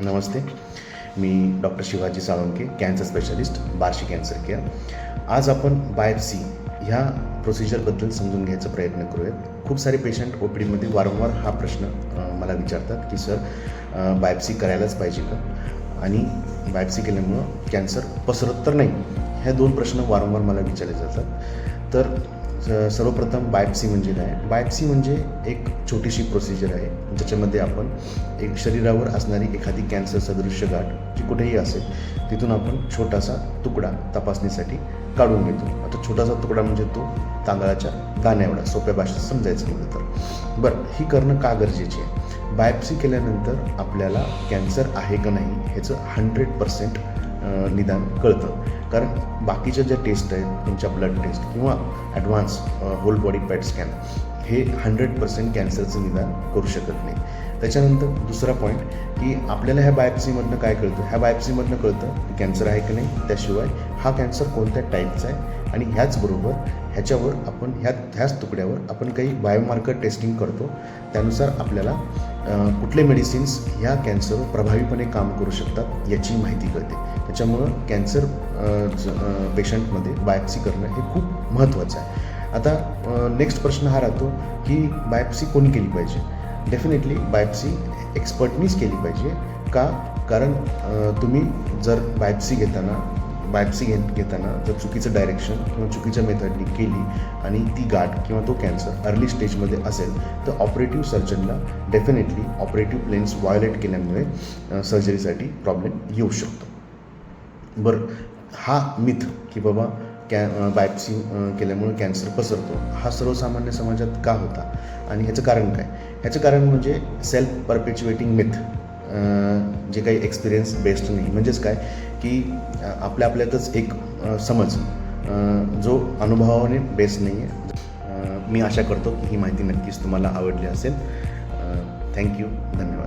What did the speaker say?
नमस्ते. मी doctor Shivaji Salunke cancer specialist Barshi cancer care आज आपण biopsy ह्या प्रोसिजरबद्दल समजून घ्यायचा प्रयत्न करूयात. खूप सारे पेशंट ओ पी डीमध्ये वारंवार हा प्रश्न मला विचारतात की सर बायोप्सी करायलाच पाहिजे का? आणि बायोप्सी केल्यामुळं कॅन्सर पसरत तर नाही. ह्या दोन प्रश्न वारंवार मला विचारले जातात. तर सर्वप्रथम बायप्सी म्हणजे काय? बायप्सी म्हणजे एक छोटीशी प्रोसिजर आहे. ज्याच्यामध्ये आपण एक शरीरावर असणारी एखादी कॅन्सर सदृश्य गाठ जी कुठेही असेल तिथून आपण छोटासा तुकडा तपासणीसाठी काढून घेतो. आता छोटासा तुकडा म्हणजे तो तांदळाच्या दाण्याएवढा सोप्या भाषेत समजायचं म्हणलं तर. बरं ही करणं का गरजेची आहे? बायप्सी केल्यानंतर आपल्याला कॅन्सर आहे का नाही ह्याचं हंड्रेड पर्सेंट निदान कळतं. कारण बाकीच्या ज्या टेस्ट आहेत तुमच्या ब्लड टेस्ट किंवा advance whole body PET scan हे हंड्रेड पर्सेंट कॅन्सरचं निदान करू शकत नाही. त्याच्यानंतर दुसरा पॉईंट की आपल्याला ह्या बायोप्सीमधनं काय कळतं? ह्या बायोप्सीमधनं कळतं की कॅन्सर आहे की नाही. त्याशिवाय हा कॅन्सर कोणत्या टाईपचा आहे? आणि ह्याचबरोबर ह्याच्यावर आपण ह्या ह्याच तुकड्यावर आपण काही बायोमार्कर टेस्टिंग करतो. त्यानुसार आपल्याला कुठले मेडिसिन्स ह्या कॅन्सरवर प्रभावीपणे काम करू शकतात याची माहिती कळते. त्याच्यामुळं कॅन्सर पेशंटमध्ये बायोप्सी करणं हे खूप महत्त्वाचं आहे. आता नेक्स्ट प्रश्न हा राहतो की बायोप्सी कोणी केली पाहिजे? डेफिनेटली बायोप्सी एक्सपर्टनीच केली पाहिजे. का? कारण तुम्ही जर बायोप्सी घेताना बायोप्सी घे घेताना जर चुकीचं डायरेक्शन किंवा चुकीच्या मेथडनी केली आणि ती गाठ किंवा तो कॅन्सर अर्ली स्टेजमध्ये असेल तर ऑपरेटिव्ह सर्जनला डेफिनेटली ऑपरेटिव्ह प्लेन्स व्हायोलेट केल्यामुळे सर्जरीसाठी प्रॉब्लेम येऊ शकतो. बरं हा मिथ की बाबा कॅ बायप्सी केल्यामुळे कॅन्सर पसरतो हा सर्वसामान्य समाजात का होता? आणि ह्याचं कारण काय? ह्याचं कारण म्हणजे सेल्फ परपेच्युएटिंग मिथ जे काही एक्सपिरियन्स बेस्ड नाही. म्हणजेच काय? की आपल्या आपल्यातच एक समज जो अनुभवाने बेस्ड नाही आहे मी आशा करतो की ही माहिती नक्कीच तुम्हाला आवडली असेल. थँक्यू धन्यवाद.